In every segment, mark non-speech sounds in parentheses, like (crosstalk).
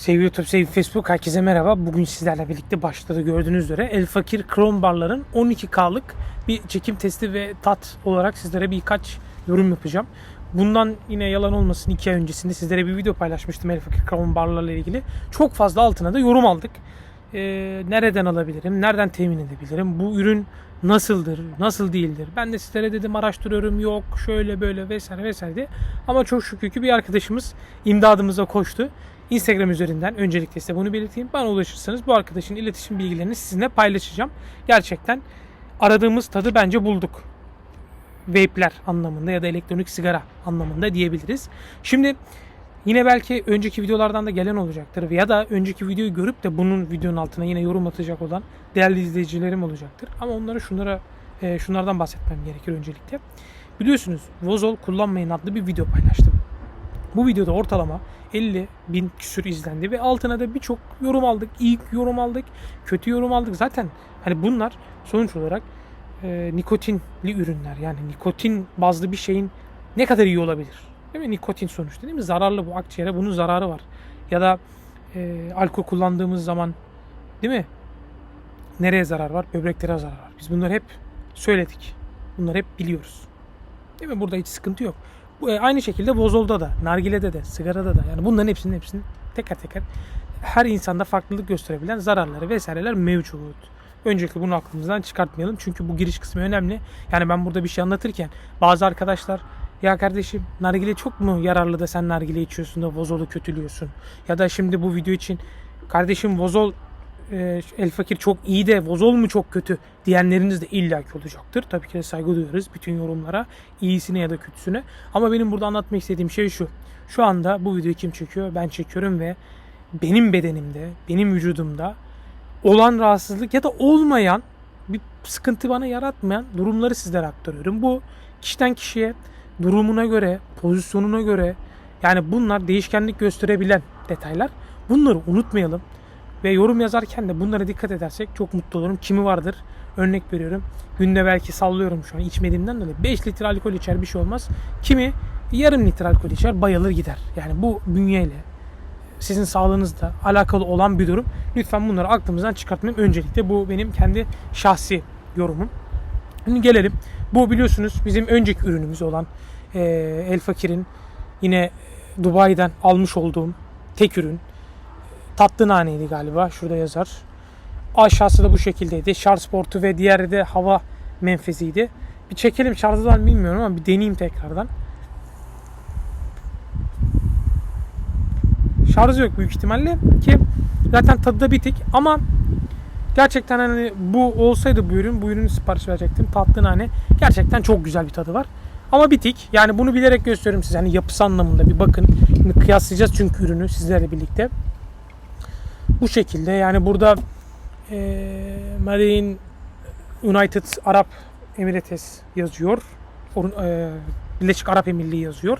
Sevgili YouTube, sevgili Facebook, herkese merhaba. Bugün sizlerle birlikte başladı gördüğünüz üzere El Fakir Chrome Bar'ların 12K'lık bir çekim testi ve tat olarak sizlere birkaç yorum yapacağım. Bundan yine yalan olmasın 2 ay öncesinde sizlere bir video paylaşmıştım El Fakir Chrome Bar'larla ilgili. Çok fazla altına da yorum aldık. Ee, nereden alabilirim, nereden temin edebilirim, bu ürün nasıldır, nasıl değildir. Ben de sizlere dedim araştırıyorum yok şöyle böyle vesaire vesaire diye. Ama çok şükür ki bir arkadaşımız imdadımıza koştu. Instagram üzerinden öncelikle size bunu belirteyim. Bana ulaşırsanız bu arkadaşın iletişim bilgilerini sizinle paylaşacağım. Gerçekten aradığımız tadı bence bulduk. Vape'ler anlamında ya da elektronik sigara anlamında diyebiliriz. Şimdi yine belki önceki videolardan da gelen olacaktır ya da önceki videoyu görüp de bunun videonun altına yine yorum atacak olan değerli izleyicilerim olacaktır. Ama onlara şunlara e, şunlardan bahsetmem gerekir öncelikle. Biliyorsunuz Vozol kullanmayın adlı bir video paylaştım. Bu videoda ortalama 50 bin küsür izlendi ve altına da birçok yorum aldık. İyi yorum aldık, kötü yorum aldık. Zaten hani bunlar sonuç olarak e, nikotinli ürünler. Yani nikotin bazlı bir şeyin ne kadar iyi olabilir? Değil mi? Nikotin sonuçta değil mi? Zararlı bu akciğere bunun zararı var. Ya da e, alkol kullandığımız zaman değil mi? Nereye zarar var? Böbreklere zarar var. Biz bunları hep söyledik. Bunları hep biliyoruz. Değil mi? Burada hiç sıkıntı yok. E, aynı şekilde vozolda da, nargilede de, sigarada da yani bunların hepsinin hepsinin teker teker her insanda farklılık gösterebilen zararları vesaireler mevcut. Öncelikle bunu aklımızdan çıkartmayalım. Çünkü bu giriş kısmı önemli. Yani ben burada bir şey anlatırken bazı arkadaşlar ya kardeşim nargile çok mu yararlı da sen nargile içiyorsun da vozolu kötülüyorsun. Ya da şimdi bu video için kardeşim vozol e, El Fakir çok iyi de Vozol mu çok kötü diyenleriniz de illaki olacaktır. Tabii ki de saygı duyuyoruz bütün yorumlara. iyisine ya da kötüsüne. Ama benim burada anlatmak istediğim şey şu. Şu anda bu videoyu kim çekiyor? Ben çekiyorum ve benim bedenimde, benim vücudumda olan rahatsızlık ya da olmayan bir sıkıntı bana yaratmayan durumları sizlere aktarıyorum. Bu kişiden kişiye, durumuna göre, pozisyonuna göre yani bunlar değişkenlik gösterebilen detaylar. Bunları unutmayalım. Ve yorum yazarken de bunlara dikkat edersek çok mutlu olurum. Kimi vardır? Örnek veriyorum. Günde belki sallıyorum şu an içmediğimden dolayı 5 litre alkol içer bir şey olmaz. Kimi yarım litre alkol içer bayılır gider. Yani bu bünyeyle sizin sağlığınızla alakalı olan bir durum. Lütfen bunları aklımızdan çıkartmayın. Öncelikle bu benim kendi şahsi yorumum. Şimdi gelelim. Bu biliyorsunuz bizim önceki ürünümüz olan e, El Fakir'in yine Dubai'den almış olduğum tek ürün. Tatlı naneydi galiba. Şurada yazar. Aşağısı da bu şekildeydi. Şarj portu ve diğeri de hava menfeziydi. Bir çekelim şarjı bilmiyorum ama bir deneyeyim tekrardan. Şarjı yok büyük ihtimalle ki zaten tadı da bitik ama gerçekten hani bu olsaydı bu ürün bu ürünü sipariş verecektim. Tatlı nane gerçekten çok güzel bir tadı var. Ama bitik. Yani bunu bilerek gösteriyorum size. Hani yapısı anlamında bir bakın. Şimdi kıyaslayacağız çünkü ürünü sizlerle birlikte. Bu şekilde yani burada e, Marine United Arap Emirates yazıyor. Or, e, Birleşik Arap Emirliği yazıyor.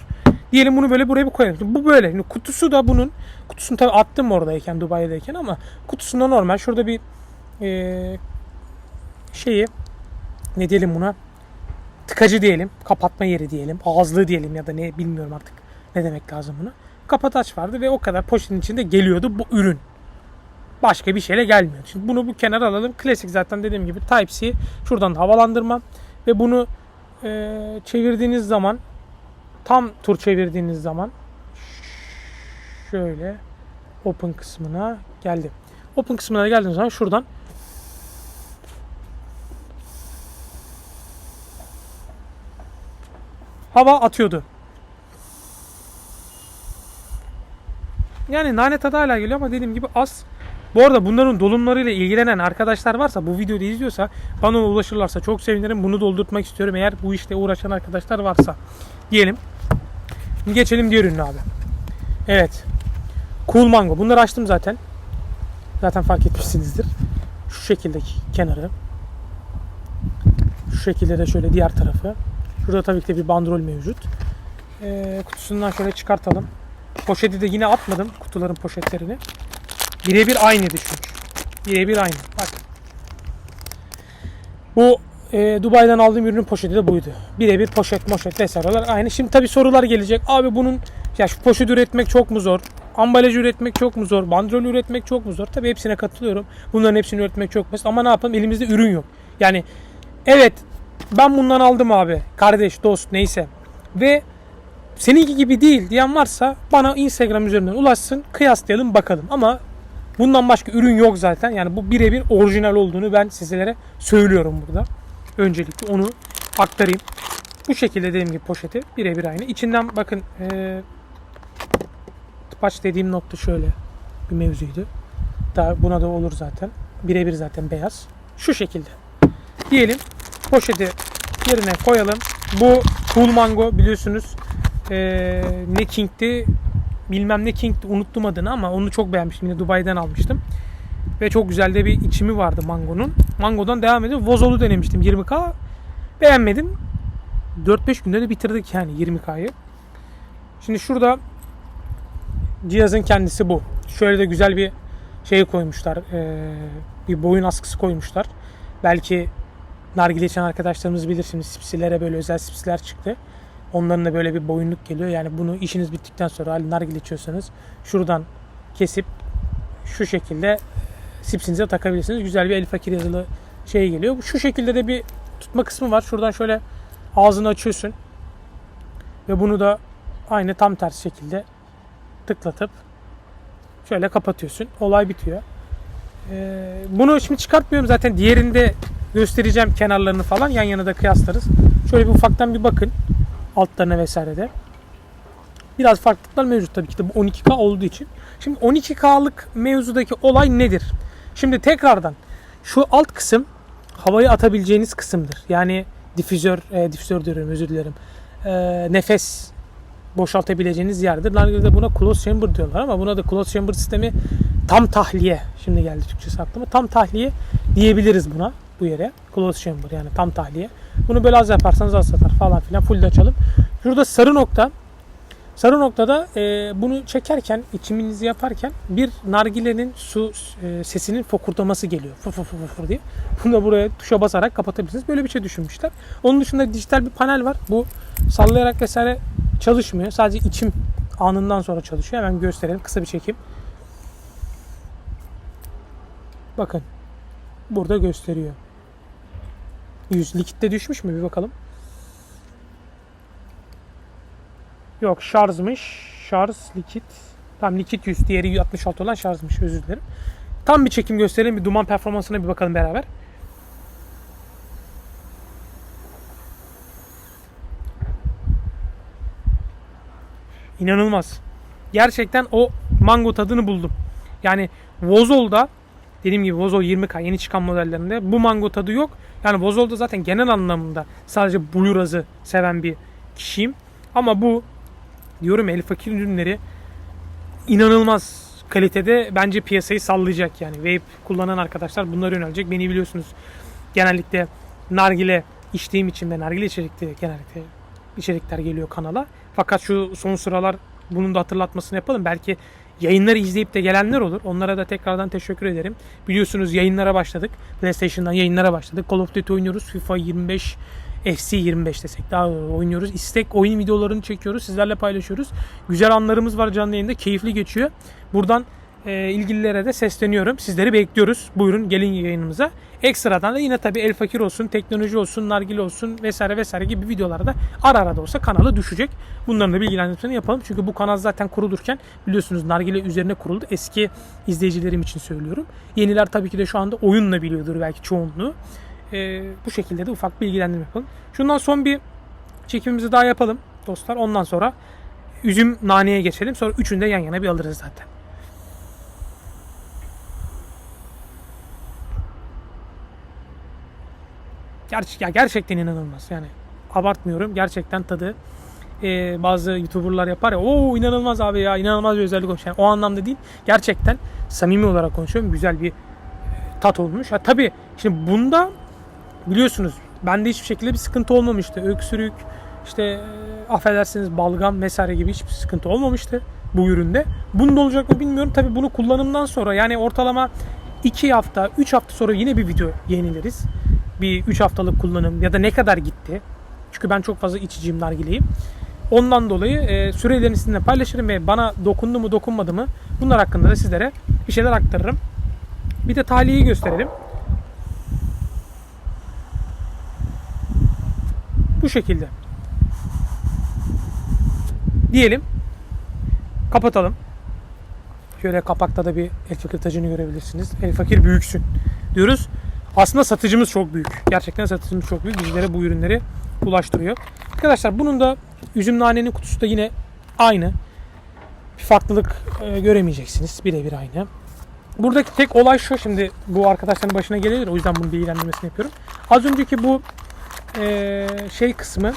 Diyelim bunu böyle buraya bir koyalım. Bu böyle. Şimdi kutusu da bunun. Kutusunu tabii attım oradayken Dubai'deyken ama kutusunda normal. Şurada bir e, şeyi ne diyelim buna tıkacı diyelim. Kapatma yeri diyelim. Ağızlığı diyelim ya da ne bilmiyorum artık ne demek lazım buna. Kapataç vardı ve o kadar poşetin içinde geliyordu bu ürün. Başka bir şeyle gelmiyor. Şimdi bunu bu kenara alalım. Klasik zaten dediğim gibi Type-C. Şuradan havalandırma. Ve bunu e, çevirdiğiniz zaman tam tur çevirdiğiniz zaman şöyle open kısmına geldim. Open kısmına geldiğiniz zaman şuradan hava atıyordu. Yani nane tadı hala geliyor ama dediğim gibi az. Bu arada bunların dolumlarıyla ilgilenen arkadaşlar varsa bu videoyu izliyorsa bana ulaşırlarsa çok sevinirim. Bunu doldurtmak istiyorum eğer bu işte uğraşan arkadaşlar varsa. Diyelim. Geçelim diğer ürüne abi. Evet. Cool Mango. Bunları açtım zaten. Zaten fark etmişsinizdir. Şu şekildeki kenarı. Şu şekilde de şöyle diğer tarafı. Şurada tabii ki de bir bandrol mevcut. Ee, kutusundan şöyle çıkartalım. Poşeti de yine atmadım kutuların poşetlerini. Birebir aynıydı çünkü. Birebir aynı. Bak. Bu e, Dubai'den aldığım ürünün poşeti de buydu. Birebir poşet moşet vesaireler aynı. Şimdi tabii sorular gelecek. Abi bunun ya şu poşet üretmek çok mu zor? Ambalaj üretmek çok mu zor? Bandrol üretmek çok mu zor? Tabii hepsine katılıyorum. Bunların hepsini üretmek çok basit. Ama ne yapalım? Elimizde ürün yok. Yani evet ben bundan aldım abi. Kardeş, dost neyse. Ve seninki gibi değil diyen varsa bana Instagram üzerinden ulaşsın. Kıyaslayalım bakalım. Ama bundan başka ürün yok zaten. Yani bu birebir orijinal olduğunu ben sizlere söylüyorum burada. Öncelikle onu aktarayım. Bu şekilde dediğim gibi poşeti birebir aynı. İçinden bakın eee tıpaç dediğim nokta şöyle bir mevzuydu. Daha buna da olur zaten. Birebir zaten beyaz. Şu şekilde. Diyelim poşeti yerine koyalım. Bu Cool Mango biliyorsunuz eee ne King'ti bilmem ne King'ti unuttum adını ama onu çok beğenmiştim. Yine Dubai'den almıştım. Ve çok güzel de bir içimi vardı mangonun. Mangodan devam ediyor. Vozol'u denemiştim 20k. Beğenmedim. 4-5 günde de bitirdik yani 20k'yı. Şimdi şurada cihazın kendisi bu. Şöyle de güzel bir şey koymuşlar. Bir boyun askısı koymuşlar. Belki nargile içen arkadaşlarımız bilir şimdi sipsilere böyle özel sipsiler çıktı. Onların da böyle bir boyunluk geliyor. Yani bunu işiniz bittikten sonra hali nargile içiyorsanız şuradan kesip şu şekilde sipsinize takabilirsiniz. Güzel bir el fakir yazılı şey geliyor. Şu şekilde de bir tutma kısmı var. Şuradan şöyle ağzını açıyorsun. Ve bunu da aynı tam tersi şekilde tıklatıp şöyle kapatıyorsun. Olay bitiyor. Ee, bunu şimdi çıkartmıyorum zaten diğerinde göstereceğim kenarlarını falan yan yana da kıyaslarız. Şöyle bir ufaktan bir bakın altlarına vesaire de. Biraz farklılıklar mevcut tabii ki de bu 12K olduğu için. Şimdi 12K'lık mevzudaki olay nedir? Şimdi tekrardan şu alt kısım havayı atabileceğiniz kısımdır. Yani difüzör, e, difüzör diyorum özür dilerim. E, nefes boşaltabileceğiniz yerdir. Nargile'de buna close chamber diyorlar ama buna da close chamber sistemi tam tahliye. Şimdi geldi Türkçesi aklıma. Tam tahliye diyebiliriz buna bu yere. Close chamber yani tam tahliye. Bunu böyle az yaparsanız az satar falan filan. Full de açalım. Şurada sarı nokta. Sarı noktada e, bunu çekerken, içiminizi yaparken bir nargilenin su e, sesinin fokurdaması geliyor. Fır fır fır fır diye. (laughs) Bunu da buraya tuşa basarak kapatabilirsiniz. Böyle bir şey düşünmüşler. Onun dışında dijital bir panel var. Bu sallayarak vesaire çalışmıyor. Sadece içim anından sonra çalışıyor. Hemen gösterelim. Kısa bir çekim. Bakın. Burada gösteriyor. 100 likitte düşmüş mü? Bir bakalım. Yok şarjmış. Şarj likit. Tam likit 100. Diğeri 66 olan şarjmış. Özür dilerim. Tam bir çekim gösterelim. Bir duman performansına bir bakalım beraber. İnanılmaz. Gerçekten o mango tadını buldum. Yani Vozol'da dediğim gibi Vozol 20K yeni çıkan modellerinde bu mango tadı yok. Yani Vozol'da zaten genel anlamda sadece Bluraz'ı seven bir kişiyim. Ama bu diyorum El Fakir ürünleri inanılmaz kalitede bence piyasayı sallayacak yani. Vape kullanan arkadaşlar bunlara yönelecek. Beni biliyorsunuz genellikle nargile içtiğim için ve nargile içerikli genellikle içerikler geliyor kanala. Fakat şu son sıralar bunun da hatırlatmasını yapalım. Belki yayınları izleyip de gelenler olur. Onlara da tekrardan teşekkür ederim. Biliyorsunuz yayınlara başladık. PlayStation'dan yayınlara başladık. Call of Duty oynuyoruz. FIFA 25 FC 25 desek daha oynuyoruz. İstek oyun videolarını çekiyoruz. Sizlerle paylaşıyoruz. Güzel anlarımız var canlı yayında. Keyifli geçiyor. Buradan e, ilgililere de sesleniyorum. Sizleri bekliyoruz. Buyurun gelin yayınımıza. Ekstradan da yine tabii El Fakir olsun, teknoloji olsun, nargile olsun vesaire vesaire gibi videolarda ara ara da olsa kanala düşecek. Bunların da bilgilendirmesini yapalım. Çünkü bu kanal zaten kurulurken biliyorsunuz nargile üzerine kuruldu. Eski izleyicilerim için söylüyorum. Yeniler tabii ki de şu anda oyunla biliyordur belki çoğunluğu. E, bu şekilde de ufak bilgilendirme yapalım. Şundan son bir çekimimizi daha yapalım dostlar. Ondan sonra üzüm naneye geçelim. Sonra üçünü de yan yana bir alırız zaten. Gerçi, ya gerçekten inanılmaz. Yani abartmıyorum. Gerçekten tadı Ee, bazı youtuberlar yapar ya o inanılmaz abi ya inanılmaz bir özellik olmuş. Yani o anlamda değil gerçekten samimi olarak konuşuyorum. Güzel bir e, tat olmuş. Ha tabi şimdi bunda biliyorsunuz bende hiçbir şekilde bir sıkıntı olmamıştı. Öksürük işte e, affedersiniz balgam vesaire gibi hiçbir sıkıntı olmamıştı bu üründe. Bunda olacak mı bilmiyorum. Tabi bunu kullanımdan sonra yani ortalama 2 hafta 3 hafta sonra yine bir video yenileriz bir 3 haftalık kullanım ya da ne kadar gitti. Çünkü ben çok fazla içiciyim nargileyi. Ondan dolayı e, sürelerini sizinle paylaşırım ve bana dokundu mu dokunmadı mı bunlar hakkında da sizlere bir şeyler aktarırım. Bir de tahliyeyi gösterelim. Bu şekilde. Diyelim. Kapatalım. Şöyle kapakta da bir el fakir tacını görebilirsiniz. El fakir büyüksün diyoruz. Aslında satıcımız çok büyük. Gerçekten satıcımız çok büyük. Bizlere bu ürünleri ulaştırıyor. Arkadaşlar bunun da üzüm nanenin kutusu da yine aynı. Bir farklılık e, göremeyeceksiniz. Birebir aynı. Buradaki tek olay şu şimdi bu arkadaşların başına gelebilir. O yüzden bunun bilgilendirmesini yapıyorum. Az önceki bu e, şey kısmı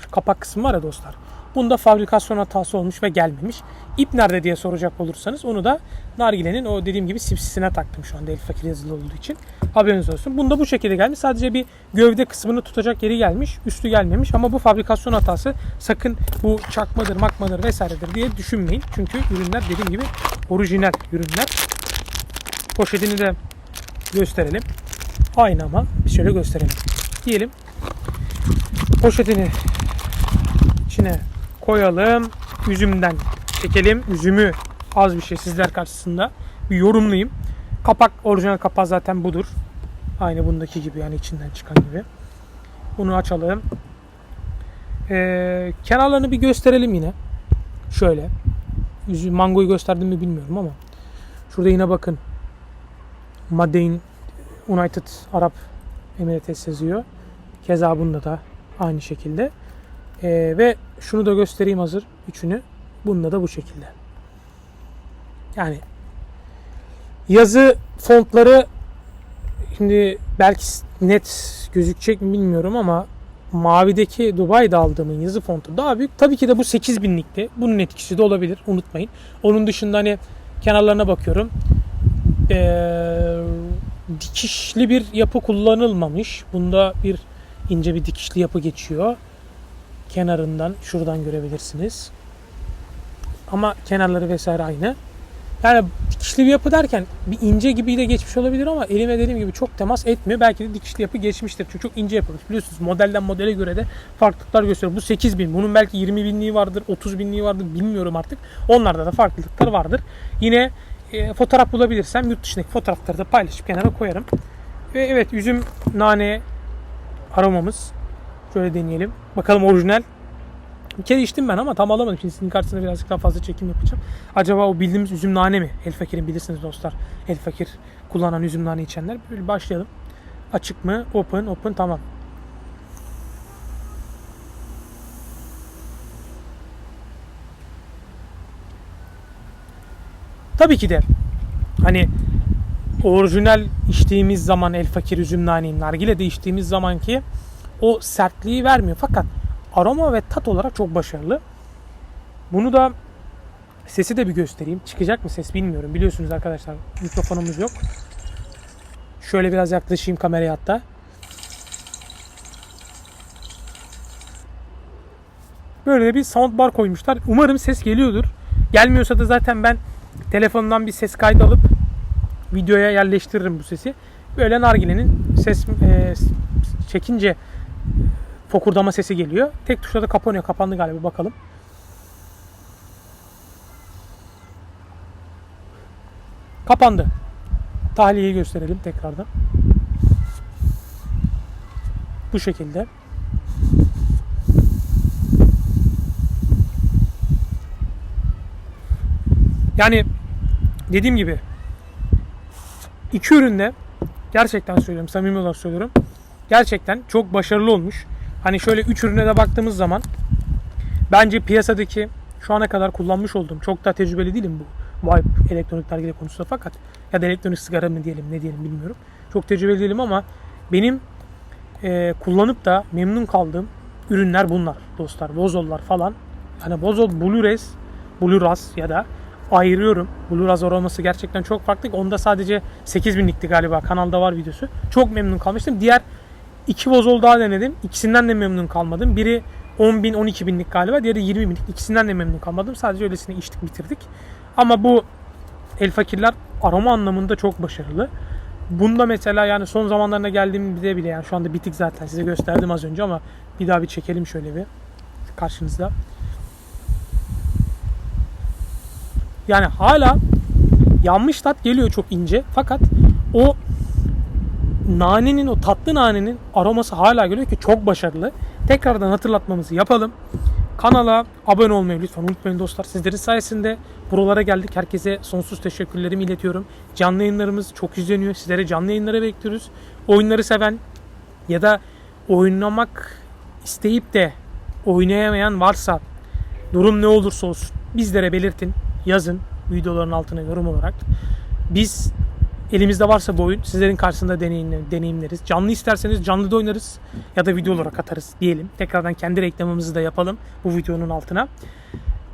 şu kapak kısmı var ya dostlar. Bunda fabrikasyon hatası olmuş ve gelmemiş. İp nerede diye soracak olursanız onu da nargilenin o dediğim gibi sipsisine taktım şu anda el fakir yazılı olduğu için. Haberiniz olsun. Bunda bu şekilde gelmiş. Sadece bir gövde kısmını tutacak yeri gelmiş. Üstü gelmemiş ama bu fabrikasyon hatası. Sakın bu çakmadır, makmadır vesairedir diye düşünmeyin. Çünkü ürünler dediğim gibi orijinal ürünler. Poşetini de gösterelim. Aynı ama bir şöyle gösterelim. Diyelim poşetini içine koyalım. Üzümden çekelim. Üzümü az bir şey sizler karşısında bir yorumlayayım. Kapak orijinal kapağı zaten budur. Aynı bundaki gibi yani içinden çıkan gibi. Bunu açalım. Ee, kenarlarını bir gösterelim yine. Şöyle. Üzüm, mangoyu gösterdim mi bilmiyorum ama. Şurada yine bakın. Made in United Arab Emirates yazıyor. Keza bunda da aynı şekilde. Ee, ve şunu da göstereyim hazır üçünü. Bunda da bu şekilde. Yani yazı fontları şimdi belki net gözükecek mi bilmiyorum ama mavideki Dubai'de aldığımın yazı fontu daha büyük. Tabii ki de bu 8000'likti. Bunun etkisi de olabilir. Unutmayın. Onun dışında hani kenarlarına bakıyorum. Ee, dikişli bir yapı kullanılmamış. Bunda bir ince bir dikişli yapı geçiyor. Kenarından şuradan görebilirsiniz. Ama kenarları vesaire aynı. Yani dikişli bir yapı derken bir ince gibi de geçmiş olabilir ama elime dediğim gibi çok temas etmiyor. Belki de dikişli yapı geçmiştir. Çünkü çok ince yapılmış. Biliyorsunuz modelden modele göre de farklılıklar gösteriyor. Bu 8000. Bunun belki 20 binliği vardır, 30 binliği vardır bilmiyorum artık. Onlarda da farklılıklar vardır. Yine e, fotoğraf bulabilirsem yurt dışındaki fotoğrafları da paylaşıp kenara koyarım. Ve evet üzüm nane aromamız. Şöyle deneyelim. Bakalım orijinal. Bir kere içtim ben ama tam alamadım. Şimdi sizin karşısında birazcık daha fazla çekim yapacağım. Acaba o bildiğimiz üzüm nane mi? El Fakir'in bilirsiniz dostlar. El Fakir kullanan üzüm nane içenler. Böyle başlayalım. Açık mı? Open. Open tamam. Tabii ki de hani orijinal içtiğimiz zaman el fakir üzüm naneyi nargile de içtiğimiz zamanki o sertliği vermiyor. Fakat aroma ve tat olarak çok başarılı. Bunu da sesi de bir göstereyim. Çıkacak mı ses bilmiyorum. Biliyorsunuz arkadaşlar mikrofonumuz yok. Şöyle biraz yaklaşayım kameraya hatta. Böyle bir soundbar koymuşlar. Umarım ses geliyordur. Gelmiyorsa da zaten ben telefondan bir ses kaydı alıp videoya yerleştiririm bu sesi. Böyle nargilenin ses e, çekince fokurdama sesi geliyor. Tek tuşla da kapanıyor. Kapandı galiba bakalım. Kapandı. Tahliyeyi gösterelim tekrardan. Bu şekilde. Yani dediğim gibi iki üründe gerçekten söylüyorum samimi olarak söylüyorum. Gerçekten çok başarılı olmuş. Hani şöyle üç ürüne de baktığımız zaman bence piyasadaki şu ana kadar kullanmış olduğum çok da tecrübeli değilim bu Vibe elektronik nargile konusunda fakat ya da elektronik sigara mı diyelim ne diyelim bilmiyorum. Çok tecrübeli değilim ama benim e, kullanıp da memnun kaldığım ürünler bunlar dostlar. Bozollar falan. Hani Bozol Blu-ray, Blu-ras ya da ayırıyorum. Blu-ras aroması gerçekten çok farklı. Onda sadece 8000'likti galiba. Kanalda var videosu. Çok memnun kalmıştım. Diğer iki Bozol daha denedim. İkisinden de memnun kalmadım. Biri 10 bin, 12 binlik galiba. Diğeri 20 binlik. İkisinden de memnun kalmadım. Sadece öylesine içtik, bitirdik. Ama bu El Fakirler aroma anlamında çok başarılı. Bunda mesela yani son zamanlarına geldiğimde bile yani şu anda bitik zaten size gösterdim az önce ama bir daha bir çekelim şöyle bir. karşınızda. Yani hala yanmış tat geliyor çok ince. Fakat o nanenin o tatlı nanenin aroması hala geliyor ki çok başarılı. Tekrardan hatırlatmamızı yapalım. Kanala abone olmayı lütfen unutmayın dostlar. Sizlerin sayesinde buralara geldik. Herkese sonsuz teşekkürlerimi iletiyorum. Canlı yayınlarımız çok izleniyor. Sizlere canlı yayınlara bekliyoruz. Oyunları seven ya da oynamak isteyip de oynayamayan varsa durum ne olursa olsun bizlere belirtin. Yazın videoların altına yorum olarak. Biz elimizde varsa bu oyun sizlerin karşısında deneyimle- deneyimleriz. Canlı isterseniz canlı da oynarız ya da video olarak atarız diyelim. Tekrardan kendi reklamımızı da yapalım bu videonun altına.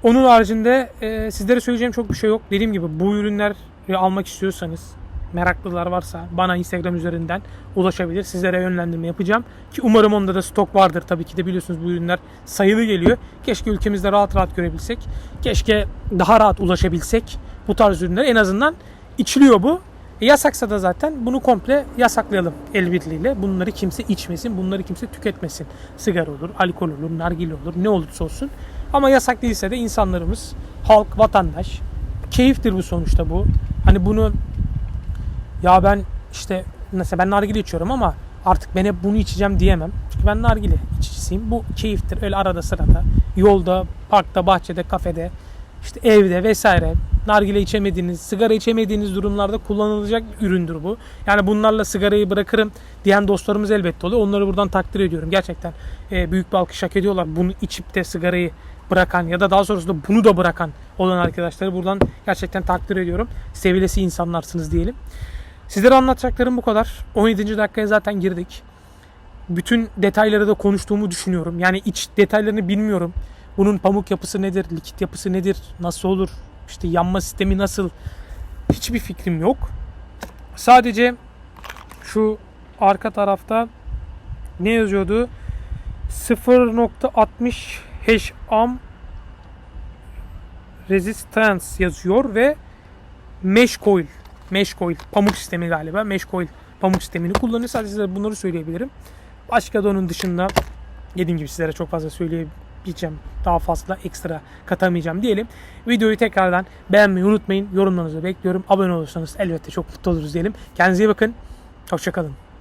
Onun haricinde e, sizlere söyleyeceğim çok bir şey yok. Dediğim gibi bu ürünleri almak istiyorsanız meraklılar varsa bana Instagram üzerinden ulaşabilir. Sizlere yönlendirme yapacağım. Ki umarım onda da stok vardır. Tabii ki de biliyorsunuz bu ürünler sayılı geliyor. Keşke ülkemizde rahat rahat görebilsek. Keşke daha rahat ulaşabilsek bu tarz ürünler. En azından içiliyor bu. E, yasaksa da zaten bunu komple yasaklayalım el birliğiyle. Bunları kimse içmesin, bunları kimse tüketmesin. Sigara olur, alkol olur, nargile olur, ne olursa olsun. Ama yasak değilse de insanlarımız, halk, vatandaş, keyiftir bu sonuçta bu. Hani bunu ya ben işte mesela ben nargile içiyorum ama artık ben hep bunu içeceğim diyemem. Çünkü ben nargile içicisiyim. Bu keyiftir. Öyle arada sırada yolda, parkta, bahçede, kafede, işte evde vesaire nargile içemediğiniz, sigara içemediğiniz durumlarda kullanılacak üründür bu. Yani bunlarla sigarayı bırakırım diyen dostlarımız elbette oluyor. Onları buradan takdir ediyorum. Gerçekten e, büyük bir alkış hak ediyorlar. Bunu içip de sigarayı bırakan ya da daha sonrasında bunu da bırakan olan arkadaşları buradan gerçekten takdir ediyorum. Sevilesi insanlarsınız diyelim. Sizlere anlatacaklarım bu kadar. 17. dakikaya zaten girdik. Bütün detayları da konuştuğumu düşünüyorum. Yani iç detaylarını bilmiyorum. Bunun pamuk yapısı nedir, likit yapısı nedir, nasıl olur, işte yanma sistemi nasıl hiçbir fikrim yok. Sadece şu arka tarafta ne yazıyordu? 0.60 hash am resistance yazıyor ve mesh coil mesh coil pamuk sistemi galiba mesh coil pamuk sistemini kullanıyor sadece size bunları söyleyebilirim başka da onun dışında dediğim gibi sizlere çok fazla söyleyemeyeceğim daha fazla ekstra katamayacağım diyelim. Videoyu tekrardan beğenmeyi unutmayın. Yorumlarınızı bekliyorum. Abone olursanız elbette çok mutlu oluruz diyelim. Kendinize iyi bakın. Hoşçakalın